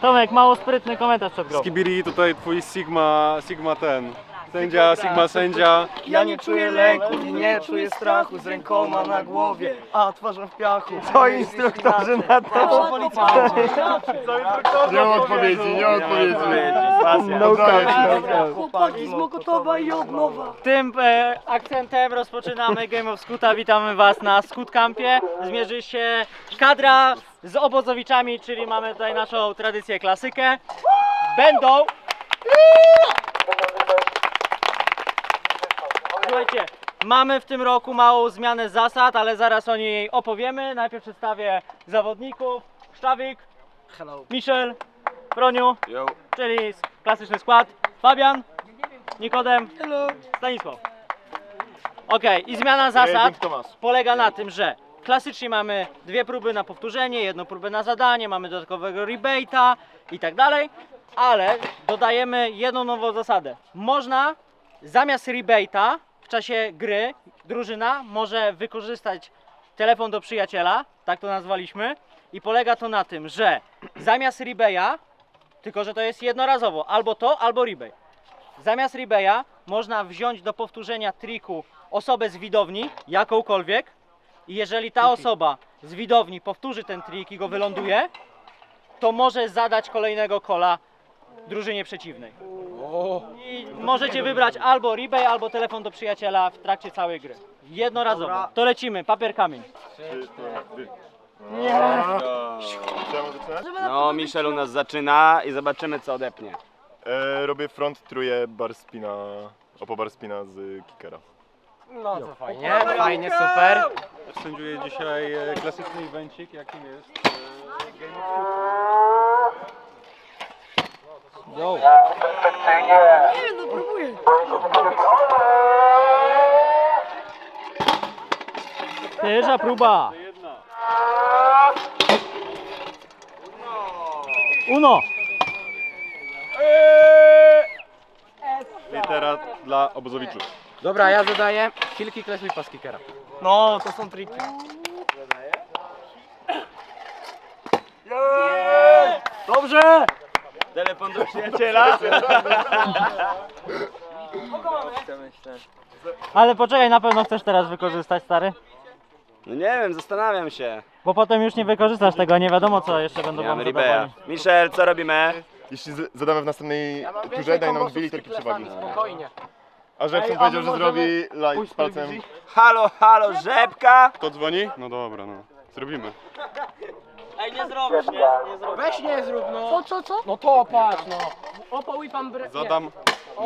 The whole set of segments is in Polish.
Tomek, mało sprytny komentarz przed grą. Skibiri tutaj twój Sigma, Sigma ten. Sędzia, Sigma sędzia. Ja nie czuję lęku i nie czuję strachu z rękoma na głowie, a twarzą w piachu. Co instruktorzy na to? Nie ma odpowiedzi, nie ma odpowiedzi. No Chłopaki z Mokotowa i od nowa. Tym e, akcentem rozpoczynamy Game of Scoota. Witamy Was na Scoot Campie. Zmierzy się kadra z obozowiczami, czyli mamy tutaj naszą tradycję klasykę. Będą. Słuchajcie, mamy w tym roku małą zmianę zasad, ale zaraz o niej opowiemy. Najpierw przedstawię zawodników. Szczawik, Hello. Michel, Broniu, Yo. czyli klasyczny skład. Fabian, Nikodem, Hello. Stanisław. Okej, i zmiana zasad polega na tym, że klasycznie mamy dwie próby na powtórzenie, jedną próbę na zadanie, mamy dodatkowego rebate'a i tak dalej, ale dodajemy jedną nową zasadę. Można zamiast rebate'a w czasie gry drużyna może wykorzystać telefon do przyjaciela, tak to nazwaliśmy, i polega to na tym, że zamiast rebate'a, tylko że to jest jednorazowo, albo to, albo rebate. Zamiast rebeja można wziąć do powtórzenia triku osobę z widowni, jakąkolwiek, i jeżeli ta osoba z widowni powtórzy ten trik i go wyląduje, to może zadać kolejnego kola drużynie przeciwnej. I możecie wybrać albo rebay, albo telefon do przyjaciela w trakcie całej gry. Jednorazowo. To lecimy, papier, kamień. Chciałem zaczynać? No, Michel u nas zaczyna i zobaczymy co odepnie. E, robię front, truję bar spina, opo bar spina z kickera. No to fajnie, fajnie, super. Sędziuję dzisiaj e, klasyczny evencik, jakim jest Pierwsza próba. Uno. litera dla obozowiczów. Dobra, ja zadaję kilki klesuj pas kickera. No, to są triki. Dobrze. Telefon do przyjaciela. Ale poczekaj, na pewno chcesz teraz wykorzystać, stary? No nie wiem, zastanawiam się. Bo potem już nie wykorzystasz tego, nie wiadomo co jeszcze będą wam mam zadawali. Ribeya. Michel, co robimy? Jeśli z- zadamy w następnej turze, daj nam dwie literki przewagi. Spokojnie. A a powiedział, że zrobi live z palcem. Halo, halo, rzepka! Kto dzwoni? No dobra, no. Zrobimy. Ej, nie zrobisz, nie? Nie zrobisz. Weź nie zrób, no. Co, co, co? No to patrz, no. Opo whip umbre... Zadam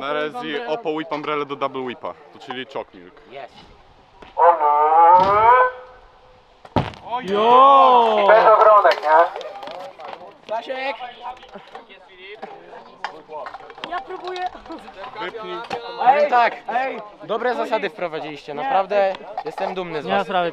na rezi umbrella. Oppo Whip Umbrella do Double Whipa, to czyli Chalk Milk. Jest. Jo! Stasiek! Ja próbuję. Wypnij. Powiem tak, dobre zasady wprowadziliście, naprawdę jestem dumny z Nie ma was. sprawy,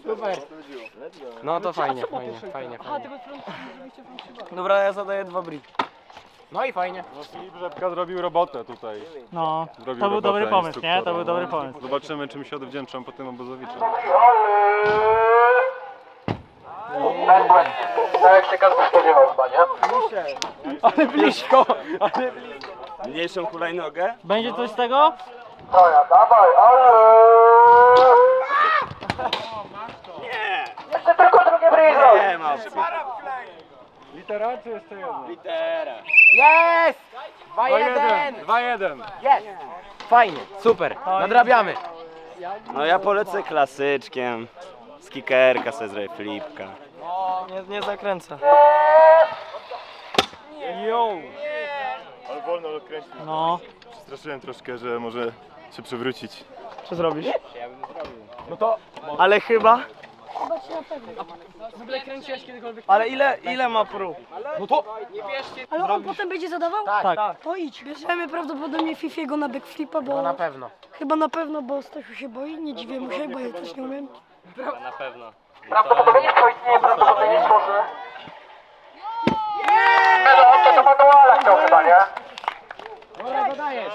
Super. No to fajnie, fajnie, fajnie, fajnie. Dobra, ja zadaję dwa bri. No i fajnie. Filip Rzepka zrobił robotę tutaj. No, Zrobił to był robotę dobry pomysł, nie? To był dobry no. pomysł. Zobaczymy, czym się odwdzięczą po tym obozowiczem. Ale blisko! Mniejszą hulajnogę? Będzie coś z tego? Nie ma opcji. Litera czy jeszcze jedna? Litera. Jest! 2-1! 2-1. Jest! Fajnie, super, nadrabiamy. No ja polecę klasyczkiem. Z kickerka sobie zrobię flipka. Nie, nie zakręcę. Jo! Ale wolno kręcić. No. Straszyłem troszkę, że może się przewrócić. Co zrobisz? No to Ale chyba. Zobaczyć na pewno. W ogóle kręciłeś kiedykolwiek? Ale ile, ile ma prób? No to nie bierzcie. Ale on potem będzie zadawał? Tak. To idź. Bierzemy prawdopodobnie Fifiego na backflipa, bo No na pewno. chyba na pewno, bo Stasiu się boi. Nie dziwię mu się, bo ja też nie umiem. Na pewno. Prawdopodobieństwo istnieje, prawdopodobieństwo, że... No, to manuala chciał chyba, nie? Dobra, dodajesz.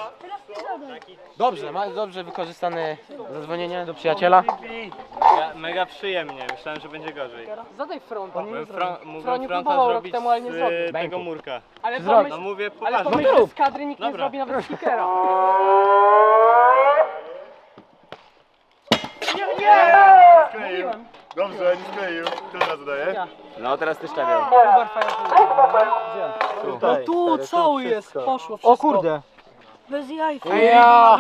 Dobrze, ma dobrze wykorzystane zadzwonienie do przyjaciela. Mega, przyjemnie, myślałem, że będzie gorzej. Zadaj fronta. Mógłbym, fron, mógłbym Froni fronta próbował rok zrobić temu, ale nie zrobił. tego murka. Ale pomyśl, No mówię ale poważnie. pomyśl, że z kadry nikt nie Dobra. zrobi nawet stickera. Skleił. Dobrze, nie skleił. Kto teraz zadaje? No teraz ty stawiał. No tu cały jest, poszło wszystko. O kurde. Bez jaj. Ja!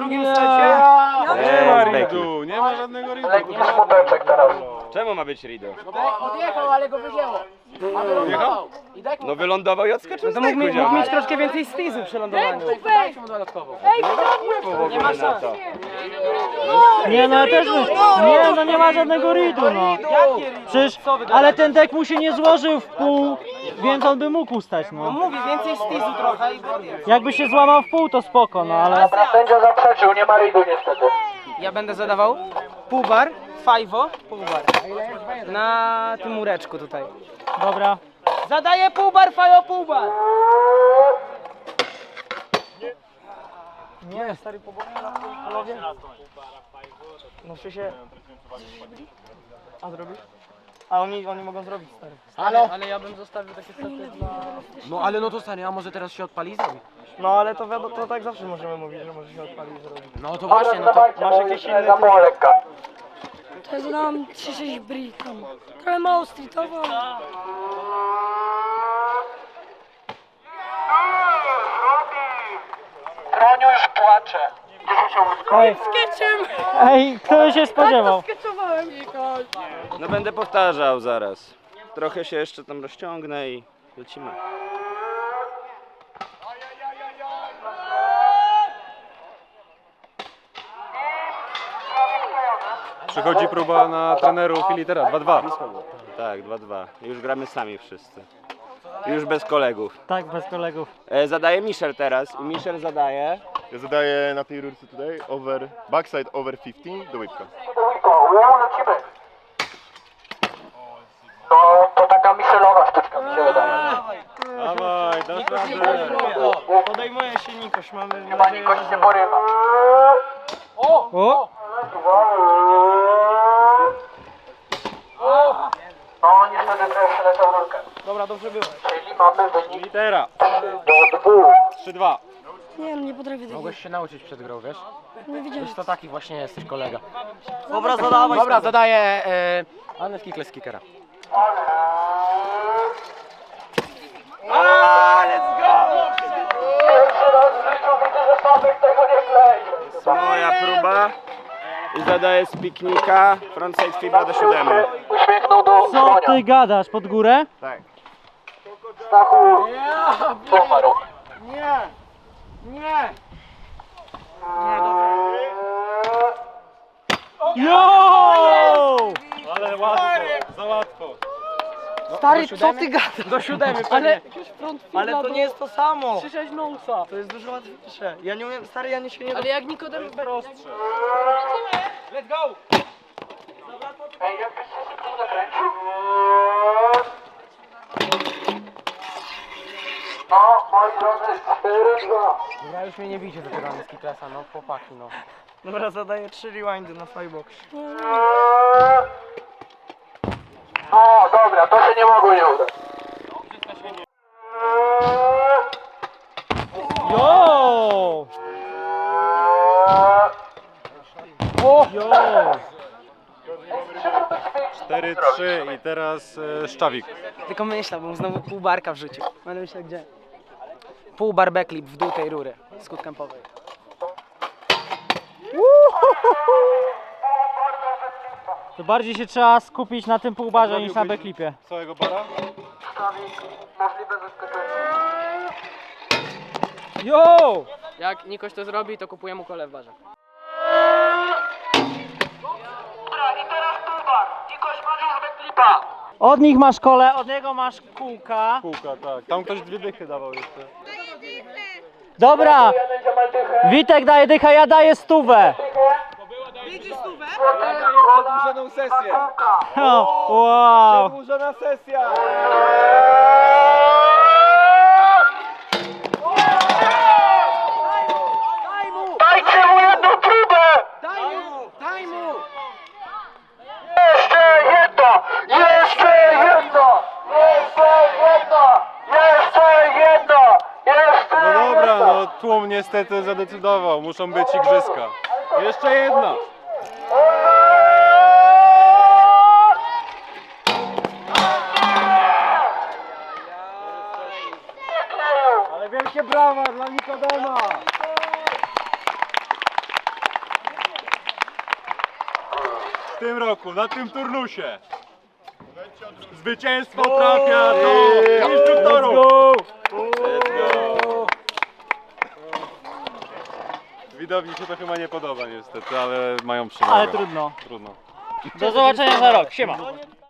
Ridu, nie ma żadnego ridu. Lekki smuteczek teraz. Czemu ma być Ridu? Odjechał, ale go wygięło. A wylądował. Mu No wylądował i odskoczył z to mógł, mógł mieć troszkę więcej stizu przy lądowaniu. Dajcie mu dodatkowo. Nie ma na to. Nie no, ja też bym... Nie no, nie ma żadnego ridu, no. Przecież, ale ten dek mu się nie złożył w pół, więc on by mógł ustać, no. Mówi więcej stizu trochę i Jakby się złamał w pół, to spoko, no ale... Sędzia zaprzeczył, nie ma ridu niestety. Ja będę zadawał pół bar, fajwo, pół bar. Na tym mureczku tutaj. Dobra. Zadaję pół bar, fajwo, pół bar. Nie, stary po polowie. No w sensie... A zrobisz? A oni, oni mogą zrobić, stary. Ale, ale ja bym zostawił takie sety dla... No ale no to stary, a może teraz się odpali i zrobi? No ale to wiadomo, to tak zawsze możemy mówić, że może się odpalić i zrobić. No to właśnie, no to... Masz jakieś inne... To ja zadałam 3-6 bri tam. Trochę mało streetowo, ale... Broniu płacze. Ej, Sketchem! ej, kto się spodziewał? Sketchowałem. No będę powtarzał zaraz. Trochę się jeszcze tam rozciągnę i lecimy. Przychodzi próba na trenerów i litera 2-2. Tak, 2-2. Już gramy sami wszyscy. Już bez kolegów. Tak, bez kolegów. E, zadaje Michel teraz i Michel zadaje... Ja zadaję na tej rurce tutaj over, backside over 15 do whipka. lecimy. No, to taka Michelowa sztuczka mi się wydaje. Dawaj, dasz radę. Podejmuje się Nikoś, mamy Chyba nadzieję, Nikoś się porywa. O! No, niestety trochę przeleciał rurkę. Dobra, dobrze było. Czyli mamy wynik Litera do dwóch. 3-2. Nie no, nie potrafię tego. Mogłeś się nauczyć przed grą, wiesz? Nie wiedziałem. Wiesz, to taki właśnie jesteś kolega. Dobra, zadawaj. Dobra, zadaję e, Anę Skikle z kickera. Pierwszy raz w życiu widzę, że Sławek tego nie klei. Moja próba. I zadaję z piknika. Frontside fibra do siódemy. Uśmiechnął do Co ty gadasz, pod górę? Stachu. Co ma robić? Nie! Nie! Jo! Ale łatwo, za łatwo. Stary, co ty gadasz? Do siódemy, ale... Ale to nie jest to samo. 3-6 nousa. To jest dużo łatwiejsze. Ja nie umiem, stary, ja nie się nie Ale jak Nikodem jest prostsze. Let's go! Ej, jakbyś się szybciej nakręcił? No, moi drodzy, 4-2. Dobra, już mnie nie widzicie do tego z Kiklesa, no chłopaki, no. Dobra, zadaję 3 rewindy na firebox. O, dobra, to się nie mogło nie udać. Jo! Jo! 4-3 i teraz e, Szczawik. Tylko myślałbym znowu pół barka w życiu. Będę myślał gdzie. Pół bar backflip w dół tej rury z kempowej. To bardziej się trzeba skupić na tym półbarze niż na backlipie. Całego bara? Jo! Jak Nikoś to zrobi, to kupuję mu kole w barze. Dobra, i teraz tu bar. Nikoś ma już! Od nich masz kole, od niego masz kółka. Kółka, tak. Tam ktoś dwie dychy dawał jeszcze. Dobra, Witek daje dycha, ja daję stówę. Przedłużoną sesję! O, wow. Przedłużona sesja! Dajcie mu jedną próbę! Daj mu! Daj mu! Jeszcze jedno! Jeszcze jedno! Jeszcze jedno! Jeszcze jedno! Jeszcze No dobra, jedno! no tłum niestety zadecydował. Muszą być igrzyska. Jeszcze jedno! Ale wielkie brawa dla Nikodema! W tym roku, na tym turnusie. Zwycięstwo trafia do instruktorów. Widowni się to chyba nie podoba niestety, ale mają przymogę. Ale trudno. Trudno. Do zobaczenia za rok, siema.